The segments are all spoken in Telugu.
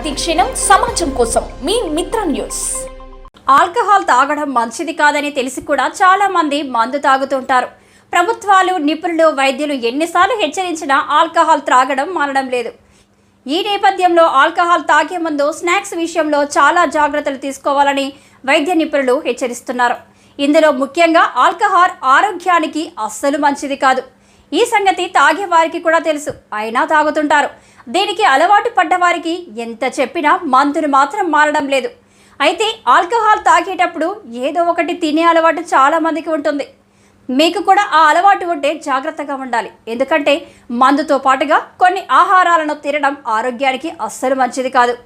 ప్రతిక్షణం సమాజం కోసం మీ మిత్ర న్యూస్. ఆల్కహాల్ తాగడం మంచిది కాదని తెలిసి కూడా చాలా మంది మందు తాగుతుంటారు. ప్రభుత్వాలు నిపుణులు వైద్యులు ఎన్నిసార్లు హెచ్చరించినా ఆల్కహాల్ త్రాగడం మానడం లేదు. ఈ నేపథ్యంలో ఆల్కహాల్ తాగే ముందు స్నాక్స్ విషయంలో చాలా జాగ్రత్తలు తీసుకోవాలని వైద్య నిపుణులు హెచ్చరిస్తున్నారు. ఇందులో ముఖ్యంగా ఆల్కహాల్ ఆరోగ్యానికి అస్సలు మంచిది కాదు. ఈ సంగతి తాగే వారికి కూడా తెలుసు. అయినా తాగుతుంటారు. దీనికి అలవాటు పడ్డవారికి ఎంత చెప్పినా మందులు మాత్రం మారడం లేదు. అయితే ఆల్కహాల్ తాగేటప్పుడు ఏదో ఒకటి తినే అలవాటు చాలా మందికి ఉంటుంది. మీకు కూడా ఆ అలవాటు ఉంటే జాగ్రత్తగా ఉండాలి. ఎందుకంటే మందుతో పాటుగా కొన్ని ఆహారాలను తినడం ఆరోగ్యానికి అస్సలు మంచిది కాదు.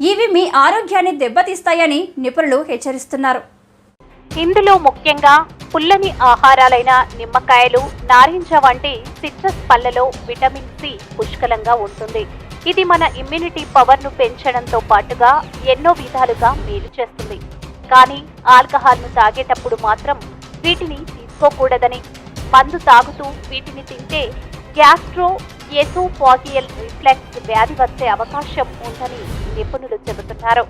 ఇవి మీ ఆరోగ్యాన్ని దెబ్బతీస్తాయని నిపుణులు హెచ్చరిస్తున్నారు. ఇందులో ముఖ్యంగా పుల్లని ఆహారాలైన నిమ్మకాయలు నారింజ వంటి సిట్రస్ పళ్ళలో విటమిన్ సి పుష్కలంగా ఉంటుంది. ఇది మన ఇమ్యూనిటీ పవర్ను పెంచడంతో పాటుగా ఎన్నో విధాలుగా మేలు చేస్తుంది. కానీ ఆల్కహాల్ను తాగేటప్పుడు మాత్రం వీటిని తీసుకోకూడదని. మందు తాగుతూ వీటిని తింటే గ్యాస్ట్రో ఎసోఫాగియల్ రిఫ్లెక్స్ వ్యాధి వచ్చే అవకాశం ఉందని నిపుణులు చెబుతున్నారు.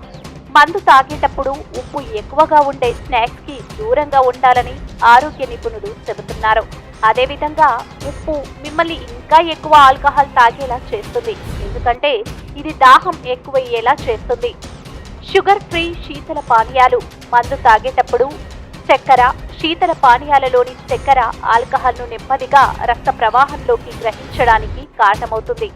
మందు తాగేటప్పుడు ఉప్పు ఎక్కువగా ఉండే స్నాక్స్కి దూరంగా ఉండాలని ఆరోగ్య నిపుణులు చెబుతున్నారు. అదేవిధంగా ఉప్పు మిమ్మల్ని ఇంకా ఎక్కువ ఆల్కహాల్ తాగేలా చేస్తుంది. ఎందుకంటే ఇది దాహం ఎక్కువయ్యేలా చేస్తుంది. షుగర్ ఫ్రీ శీతల పానీయాలు. మందు తాగేటప్పుడు చక్కెర శీతల పానీయాలలోని చక్కెర ఆల్కహాల్ను నెమ్మదిగా రక్త ప్రవాహంలోకి గ్రహించడానికి కారణమవుతుంది.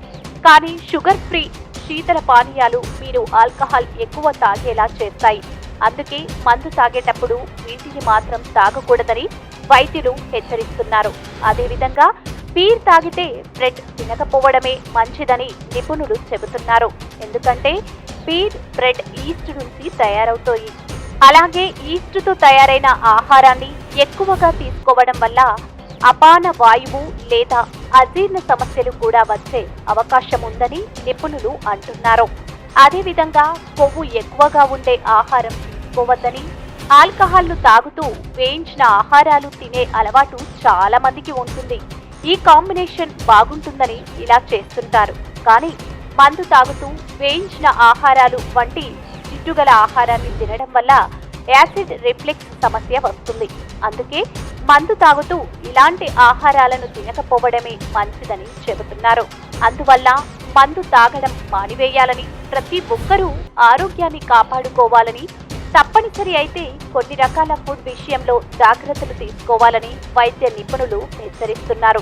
కానీ షుగర్ ఫ్రీ శీతల పానీయాలు మీరు ఆల్కహాల్ ఎక్కువ తాగేలా చేస్తాయి. అందుకే మందు తాగేటప్పుడు వీటిని మాత్రం తాగకూడదని వైద్యులు హెచ్చరిస్తున్నారు. అదేవిధంగా బీర్ తాగితే బ్రెడ్ తినకపోవడమే మంచిదని నిపుణులు చెబుతున్నారు. ఎందుకంటే బీర్ బ్రెడ్ ఈస్ట్ నుంచి తయారవుతాయి. అలాగే ఈస్ట్తో తయారైన ఆహారాన్ని ఎక్కువగా తీసుకోవడం వల్ల అపాన వాయువు లేదా అజీర్ణ సమస్యలు కూడా వచ్చే అవకాశం ఉందని నిపుణులు అంటున్నారు. అదేవిధంగా కొవ్వు ఎక్కువగా ఉండే ఆహారం తీసుకోవద్దని ఆల్కహాల్ను తాగుతూ వేయించిన ఆహారాలు తినే అలవాటు చాలా మందికి ఉంటుంది. ఈ కాంబినేషన్ బాగుంటుందని ఇలా చేస్తుంటారు. కానీ మందు తాగుతూ వేయించిన ఆహారాలు వంటి జిడ్డుగల ఆహారాన్ని తినడం వల్ల యాసిడ్ రిఫ్లెక్స్ సమస్య వస్తుంది. అందుకే మందు తాగుతూ ఇలాంటి ఆహారాలను తినకపోవడమే మంచిదని చెబుతున్నారు. అందువల్ల మందు తాగడం మానివేయాలని ప్రతి ఒక్కరూ ఆరోగ్యాన్ని కాపాడుకోవాలని తప్పనిసరి అయితే కొన్ని రకాల ఫుడ్ విషయంలో జాగ్రత్తలు తీసుకోవాలని వైద్య నిపుణులు హెచ్చరిస్తున్నారు.